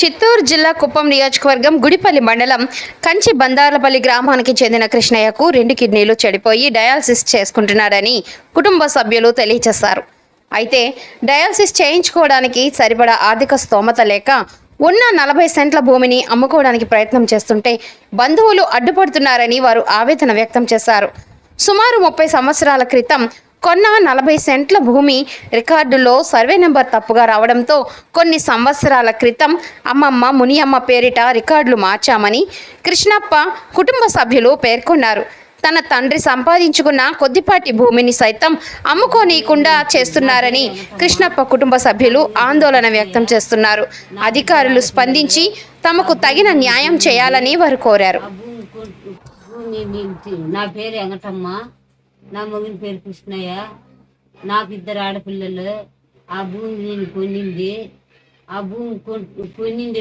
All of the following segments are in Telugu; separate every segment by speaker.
Speaker 1: చిత్తూరు జిల్లా కుప్పం నియోజకవర్గం గుడిపల్లి మండలం కంచి బందార్లపల్లి గ్రామానికి చెందిన కృష్ణయ్యకు రెండు కిడ్నీలు చెడిపోయి డయాలసిస్ చేసుకుంటున్నారని కుటుంబ సభ్యులు తెలియజేశారు. అయితే డయాలసిస్ చేయించుకోవడానికి సరిపడా ఆర్థిక స్తోమత లేక ఉన్న నలభై సెంట్ల భూమిని అమ్ముకోవడానికి ప్రయత్నం చేస్తుంటే బంధువులు అడ్డుపడుతున్నారని వారు ఆవేదన వ్యక్తం చేశారు. సుమారు ముప్పై సంవత్సరాల క్రితం కొన్న నలభై సెంట్ల భూమి రికార్డులో సర్వే నెంబర్ తప్పుగా రావడంతో కొన్ని సంవత్సరాల క్రితం అమ్మమ్మ మునియమ్మ పేరిట రికార్డులు మార్చామని కృష్ణప్ప కుటుంబ సభ్యులు పేర్కొన్నారు. తన తండ్రి సంపాదించుకున్న కొద్దిపాటి భూమిని సైతం అమ్ముకోనీయకుండా చేస్తున్నారని కృష్ణప్ప కుటుంబ సభ్యులు ఆందోళన వ్యక్తం చేస్తున్నారు. అధికారులు స్పందించి తమకు తగిన న్యాయం చేయాలని వారు కోరారు.
Speaker 2: నా పేరు వెంకటమ్మ. నా మగిన పేరు కృష్ణయ్య. నాకు ఇద్దరు ఆడపిల్లలు. ఆ భూమి నేను కొనింది. ఆ భూమి కొన్-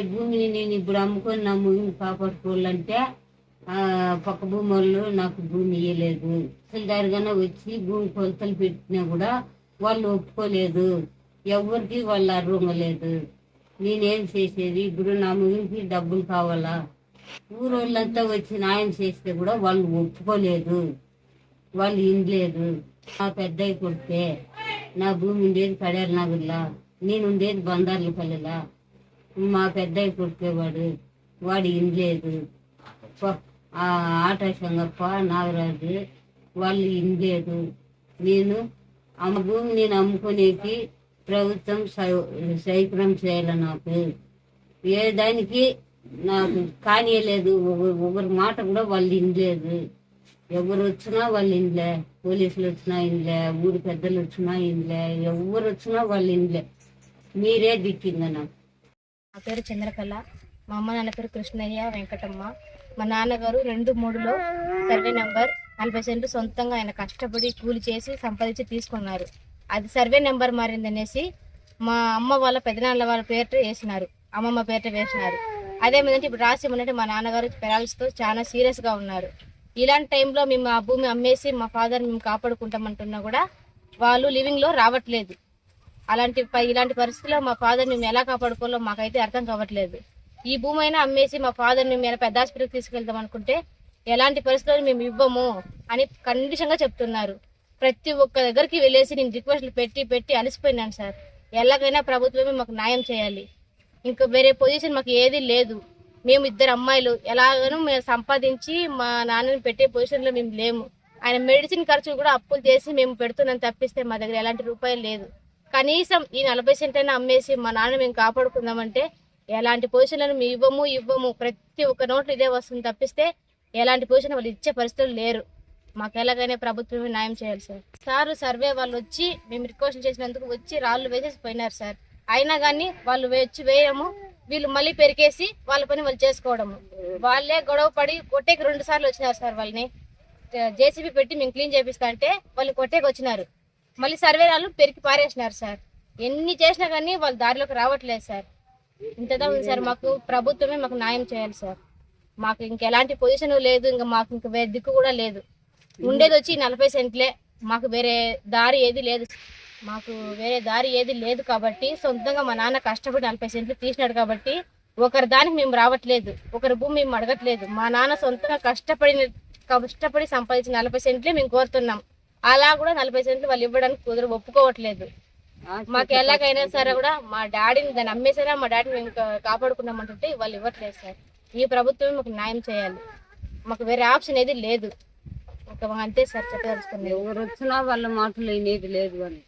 Speaker 2: భూమిని నేను ఇప్పుడు అమ్ముకొని నా మొగిని కాపాడుకోవాలంటే పక్క భూమి వాళ్ళు నాకు భూమి ఇవ్వలేదు తహసీల్దారుగానే వచ్చి భూమి కొలతలు పెట్టినా కూడా వాళ్ళు ఒప్పుకోలేదు. ఎవరికి వాళ్ళు అర్వంగలేదు నేనేం చేసేది? ఇప్పుడు నా ముగింపు డబ్బులు కావాలా? ఊరోళ్ళంతా వచ్చి న్యాయం చేస్తే కూడా వాళ్ళు ఒప్పుకోలేదు. వాళ్ళు ఇనలేదు నా పెద్దయ్య కొడితే నా భూమి ఉండేది కడేరు నగర్లా నేను ఉండేది బందార్ల పల్లెలా. మా పెద్దయ్య కొడితేవాడు వాడు. ఇనలేదు ప- ఆట సంగప్ప నాగరాజు వాళ్ళు ఇనలేదు నేను అమ్మ భూమి నేను అమ్ముకునేకి ప్రభుత్వం సైక్రం సహకారం చేయాలి నాకు. ఏ దానికి నాకు కానియలేదు ఒకరి మాట కూడా వాళ్ళు ఇనలేదు ఎవరు వచ్చినా వాళ్ళు ఇండ్లే పోలీసులు వచ్చినా ఇండ్లే ఊరి పెద్దలు వచ్చినా ఇండ్లే ఎవరు వచ్చినా వాళ్ళు ఇండ్లే. మీరే దిక్కిందన్న
Speaker 3: నా పేరు చంద్రకళ మా అమ్మ నాన్న పేరు కృష్ణయ్య వెంకటమ్మ. మా నాన్నగారు రెండు మూడులో సర్వే నెంబర్ నలభై సెంట్లు సొంతంగా ఆయన కష్టపడి కూలి చేసి సంపాదించి తీసుకున్నారు. అది సర్వే నెంబర్ మారిందనేసి మా అమ్మ వాళ్ళ పెదనాన్న వాళ్ళ పేరిట వేసినారు. అమ్మమ్మ పేరిట వేసినారు. అదే మీద ఇప్పుడు రాసి ఉన్నట్టు మా నాన్నగారు పెరాల్స్తో చాలా సీరియస్గా ఉన్నారు. ఇలాంటి టైంలో మేము ఆ భూమి అమ్మేసి మా ఫాదర్ మేము కాపాడుకుంటామంటున్నా కూడా వాళ్ళు లివింగ్లో రావట్లేదు. అలాంటి ఇలాంటి పరిస్థితుల్లో మా ఫాదర్ మేము ఎలా కాపాడుకోవాలో మాకైతే అర్థం కావట్లేదు. ఈ భూమి అయినా అమ్మేసి మా ఫాదర్ మేము పెద్ద హాస్పిటల్కి తీసుకెళ్దాం అనుకుంటే ఎలాంటి పరిస్థితుల్లో మేము ఇవ్వము అని కండిషన్గా చెప్తున్నారు. ప్రతి ఒక్క దగ్గరికి వెళ్ళేసి నేను రిక్వెస్ట్లు పెట్టి పెట్టి అలసిపోయినాను సార్. ఎలాగైనా ప్రభుత్వమే మాకు న్యాయం చేయాలి. ఇంకా వేరే పొజిషన్ మాకు ఏది లేదు. మేము ఇద్దరు అమ్మాయిలు. ఎలాగనో మేము సంపాదించి మా నాన్నని పెట్టే పొజిషన్లో మేము లేము. ఆయన మెడిసిన్ ఖర్చులు కూడా అప్పులు చేసి మేము పెడుతున్నాం తప్పిస్తే మా దగ్గర ఎలాంటి రూపాయలు లేదు. కనీసం ఈ నలభై సెంటైనా అమ్మేసి మా నాన్న మేము కాపాడుకుందామంటే ఎలాంటి పొజిషన్లను మేము ఇవ్వము ఇవ్వము. ప్రతి ఒక్క నోట్లు ఇదే వస్తుంది తప్పిస్తే ఎలాంటి పొజిషన్ వాళ్ళు ఇచ్చే పరిస్థితులు లేరు. మాకు ఎలాగైనా ప్రభుత్వమే న్యాయం చేయాలి సార్. సార్ సర్వే వాళ్ళు వచ్చి మేము రిక్వెస్ట్ చేసినందుకు వచ్చి రాళ్ళు వేసేసి పోయినారు సార్. అయినా కానీ వాళ్ళు వచ్చి వేయము వీళ్ళు మళ్ళీ పెరికేసి వాళ్ళ పని వాళ్ళు చేసుకోవడము. వాళ్ళే గొడవ పడి కొట్టేకి రెండు సార్లు వచ్చినారు సార్ వాళ్ళని. జేసీబీ పెట్టి మేము క్లీన్ చేపిస్తా అంటే వాళ్ళు కొట్టేకి వచ్చినారు. మళ్ళీ సర్వే వాళ్ళు పెరికి పారేసినారు సార్. ఎన్ని చేసినా కానీ వాళ్ళు దారిలోకి రావట్లేదు సార్. ఇంతదా ఉంది సార్ మాకు ప్రభుత్వమే మాకు న్యాయం చేయాలి సార్. మాకు ఇంకెలాంటి పొజిషన్ లేదు ఇంకా మాకు ఇంక వేరే దిక్కు కూడా లేదు. ఉండేది వచ్చి నలభై సెంట్లే. మాకు వేరే దారి ఏది లేదు. మాకు వేరే దారి ఏది లేదు కాబట్టి సొంతంగా మా నాన్న కష్టపడి నలభై సెంట్లు తీసినాడు కాబట్టి ఒకరి దానికి మేము రావట్లేదు. ఒకరి భూమి మేము అడగట్లేదు. మా నాన్న సొంతంగా కష్టపడి కష్టపడి సంపాదించిన నలభై సెంట్లే మేము కోరుతున్నాం. అలా కూడా నలభై సెంట్లు వాళ్ళు ఇవ్వడానికి కుదురు ఒప్పుకోవట్లేదు. మాకు ఎలాగైనా సరే కూడా మా డాడీని దాన్ని అమ్మేసారా మా డాడీని మేము కా- కాపాడుకున్నామంటుంటే వాళ్ళు ఇవ్వట్లేదు సార్. ఈ ప్రభుత్వమే మాకు న్యాయం చేయాలి. మాకు వేరే ఆప్షన్ ఏది లేదు. ఒక అంతే సార్
Speaker 2: ఎవరు వచ్చినా వాళ్ళ మాటలు వినేది లేదు అని